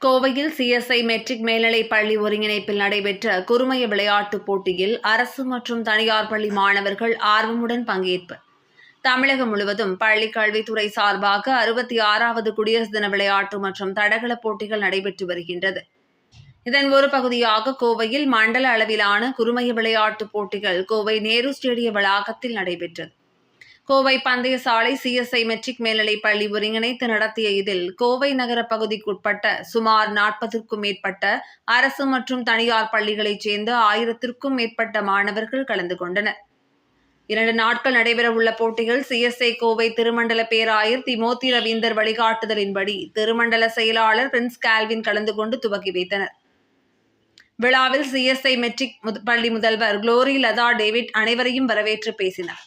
கோவையில் CSI matric மேல்நிலை பள்ளி ஒருங்கிணைப்பில் நடைபெற்ற குறுமைய விளையாட்டுப் போட்டியில் அரசு மற்றும் தனியார் பள்ளி மாணவர்கள் ஆர்வமுடன் பங்கேற்பு. தமிழகம் முழுவதும் பள்ளிக் கல்வித்துறை சார்பாக அறுபத்தி ஆறாவது குடியரசு தின விளையாட்டு மற்றும் தடகள போட்டிகள் நடைபெற்று வருகின்றது. இதன் ஒரு பகுதியாக கோவையில் மண்டல அளவிலான குறுமைய விளையாட்டுப் போட்டிகள் கோவை நேரு ஸ்டேடிய வளாகத்தில் நடைபெற்றது. கோவை பந்தய சாலை சிஎஸ்ஐ மெட்ரிக் மேல்நிலை பள்ளி ஒருங்கிணைத்து நடத்திய இதில் கோவை நகர பகுதிக்குட்பட்ட சுமார் நாற்பதுக்கும் மேற்பட்ட அரசு மற்றும் தனியார் பள்ளிகளைச் சேர்ந்த ஆயிரத்திற்கும் மேற்பட்ட மாணவர்கள் கலந்து கொண்டனர். இரண்டு நாட்கள் நடைபெறவுள்ள போட்டிகள் சிஎஸ்ஐ கோவை திருமண்டல பேராயர் திமோத்தி ரவீந்தர் வழிகாட்டுதலின்படி திருமண்டல செயலாளர் பிரின்ஸ் கால்வின் கலந்து கொண்டு துவக்கி வைத்தனர். விழாவில் சிஎஸ்ஐ மெட்ரிக் பள்ளி முதல்வர் குளோரி லதா டேவிட் அனைவரையும் வரவேற்று பேசினார்.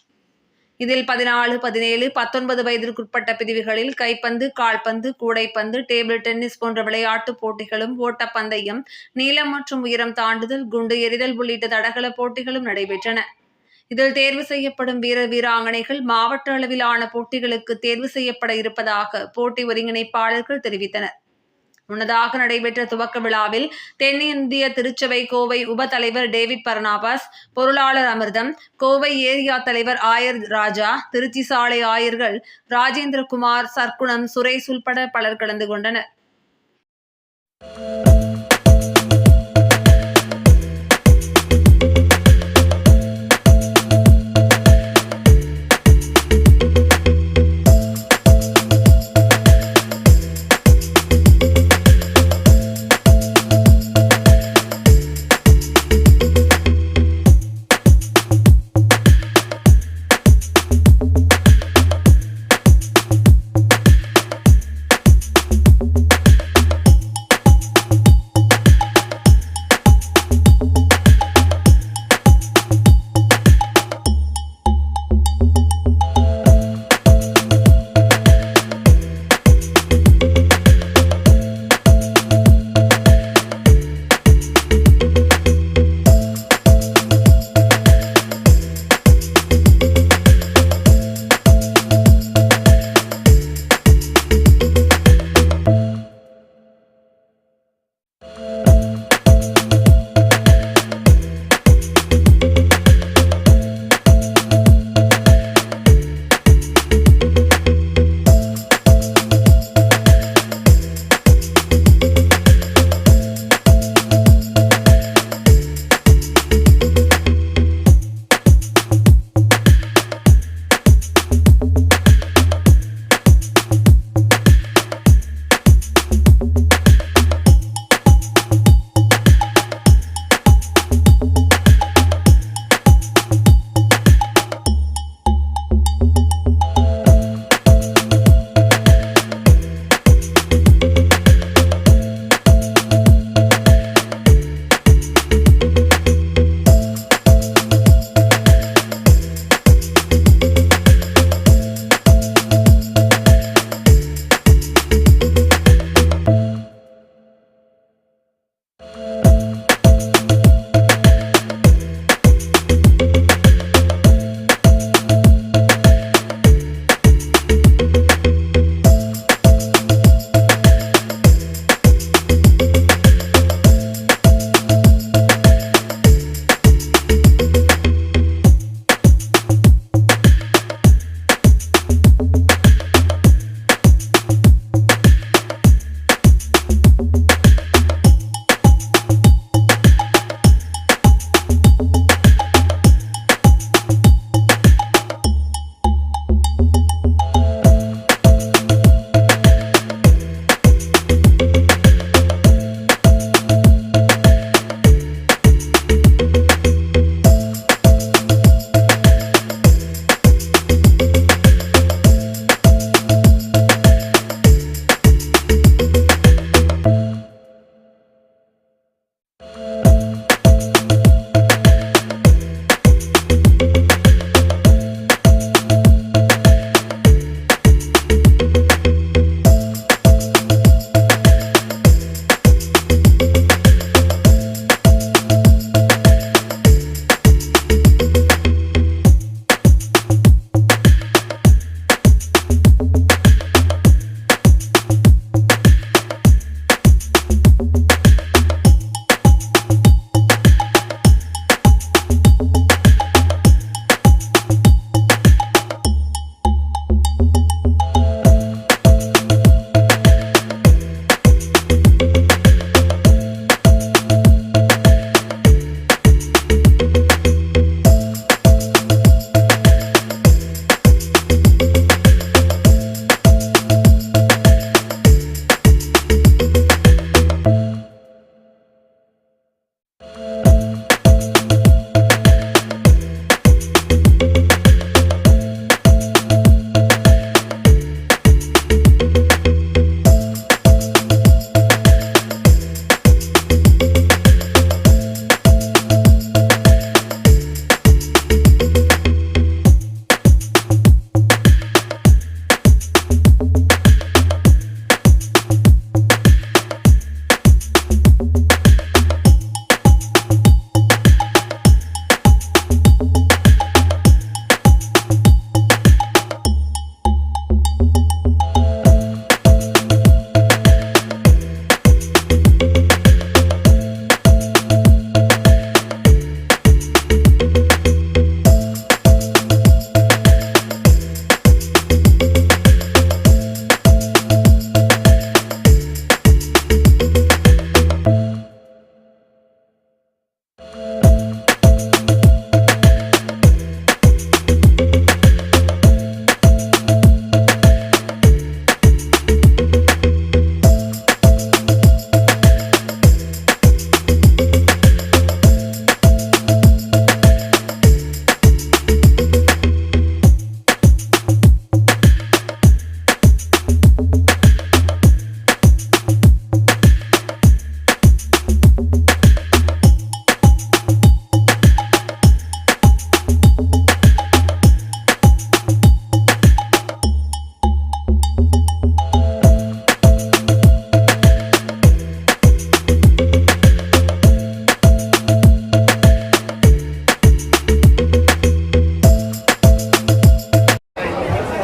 இதில் பதினாலு பதினேழு பத்தொன்பது வயதிற்குட்பட்ட பிரிவுகளில் கைப்பந்து கால்பந்து கூடைப்பந்து டேபிள் டென்னிஸ் போன்ற விளையாட்டுப் போட்டிகளும் ஓட்டப்பந்தயம் நீளம் மற்றும் உயரம் தாண்டுதல் குண்டு எறிதல் உள்ளிட்ட தடகள போட்டிகளும் நடைபெற்றன. இதில் தேர்வு செய்யப்படும் வீர வீராங்கனைகள் மாவட்ட அளவிலான போட்டிகளுக்கு தேர்வு செய்யப்பட இருப்பதாக போட்டி ஒருங்கிணைப்பாளர்கள் தெரிவித்தனர். முன்னதாக நடைபெற்ற துவக்க விழாவில் தென்னிந்திய திருச்சபை கோவை உப தலைவர் டேவிட் பர்னாபாஸ் பொருளாளர் அமிர்தம் கோவை ஏரியா தலைவர் ஆயர் ராஜா திருச்சி சாலை ஆயர்கள் ராஜேந்திரகுமார் சர்க்குணம் சுரேஷ் உள்பட பலர் கலந்து கொண்டனர்.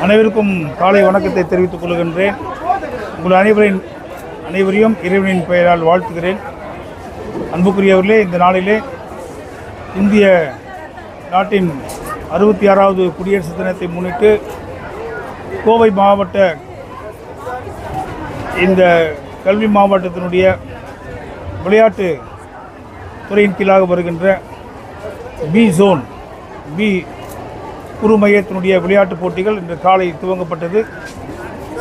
அனைவருக்கும் காலை வணக்கத்தை தெரிவித்துக் கொள்கின்றேன். உங்கள் அனைவரின் அனைவரையும் இறைவனின் பெயரால் வாழ்த்துகிறேன். அன்புக்குரியவர்களே இந்த நாளிலே இந்திய நாட்டின் அறுபத்தி ஆறாவது குடியரசு தினத்தை முன்னிட்டு கோவை மாவட்ட இந்த கல்வி மாவட்டத்தினுடைய விளையாட்டு துறையின் கீழாக வருகின்ற பி ஜோன் பி குறுமையத்தினுடைய விளையாட்டுப் போட்டிகள் இன்று காலை துவங்கப்பட்டது.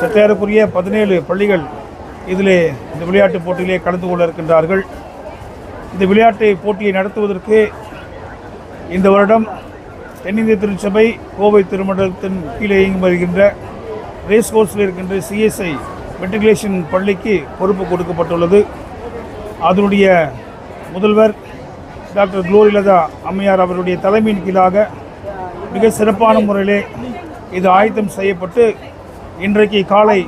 சற்றேறக்குரிய பதினேழு பள்ளிகள் இதிலே இந்த விளையாட்டுப் போட்டியிலே கலந்து கொள்ள இருக்கின்றார்கள். இந்த விளையாட்டு போட்டியை நடத்துவதற்கு இந்த வருடம் தென்னிந்திய திருச்சபை கோவை திருமண்டலத்தின் கீழே இயங்கி வருகின்ற ரேஸ் கோர்ஸில் இருக்கின்ற சிஎஸ்ஐ மெட்ரிகுலேஷன் பள்ளிக்கு பொறுப்பு கொடுக்கப்பட்டுள்ளது. அதனுடைய முதல்வர் டாக்டர் குளோரிலதா அம்மையார் அவருடைய தலைமையின் கீழாக மிக சிறப்பான முறையிலே இது ஆயத்தம் செய்யப்பட்டு இன்றைக்கு காலை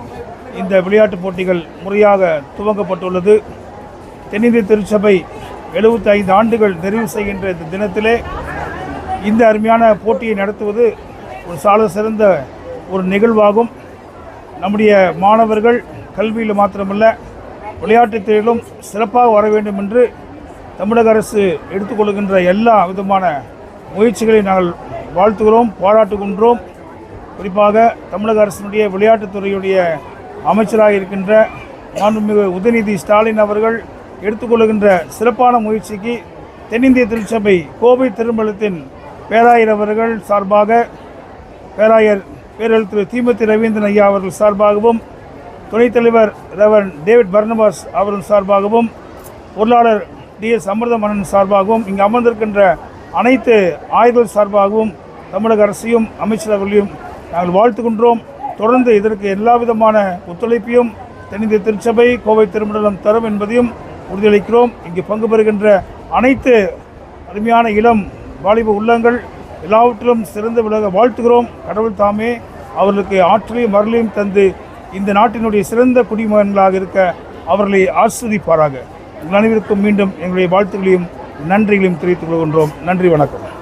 இந்த விளையாட்டுப் போட்டிகள் முறையாக துவங்கப்பட்டுள்ளது. தென்னிந்திய திருச்சபை 75 ஐந்து ஆண்டுகள் நிறைவு செய்கின்ற இந்த தினத்திலே இந்த அருமையான போட்டியை நடத்துவது ஒரு சால சிறந்த ஒரு நிகழ்வாகும். நம்முடைய மாணவர்கள் கல்வியில் மாத்திரமல்ல விளையாட்டுத் துறையிலும் சிறப்பாக வர வேண்டும் என்று தமிழக அரசு எடுத்துக்கொள்கின்ற எல்லா விதமான முயற்சிகளை நாங்கள் வாழ்த்துகிறோம் பாராட்டுகின்றோம். குறிப்பாக தமிழக அரசினுடைய விளையாட்டுத்துறையுடைய அமைச்சராக இருக்கின்ற மாண்புமிகு உதயநிதி ஸ்டாலின் அவர்கள் எடுத்துக்கொள்கின்ற சிறப்பான முயற்சிக்கு தென்னிந்திய திருச்சபை கோவை திருமலத்தின் பேராயர் அவர்கள் சார்பாக பேராயர் பேரல் திரு தீமத்தி ரவீந்திரன் ஐயா அவர்கள் சார்பாகவும் துணைத் தலைவர் டேவிட் பர்னபாஸ் அவர்கள் சார்பாகவும் பொருளாளர் டி டிஎஸ் அமிர்தமணன் சார்பாகவும் இங்கு அமர்ந்திருக்கின்ற அனைத்து ஆய்வுகள் சார்பாகவும் தமிழக அரசையும் அமைச்சரவர்களையும் நாங்கள் வாழ்த்துகின்றோம். தொடர்ந்து இதற்கு எல்லா விதமான ஒத்துழைப்பையும் தென்னிந்திய திருச்சபை கோவை திருமண்டலம் தரும் என்பதையும் உறுதியளிக்கிறோம். இங்கு பங்கு பெறுகின்ற அனைத்து அருமையான இளம் வாலிப உள்ளங்கள் எல்லாவற்றிலும் சிறந்து விலக வாழ்த்துகிறோம். கடவுள் தாமே அவர்களுக்கு ஆற்றலையும் மரலையும் தந்து இந்த நாட்டினுடைய சிறந்த குடிமகன்களாக இருக்க அவர்களை ஆஸ்வதிப்பாராக. உங்கள் அனைவருக்கும் மீண்டும் எங்களுடைய வாழ்த்துக்களையும் நன்றிகளையும் தெரிவித்துக் கொள்கின்றோம். நன்றி வணக்கம்.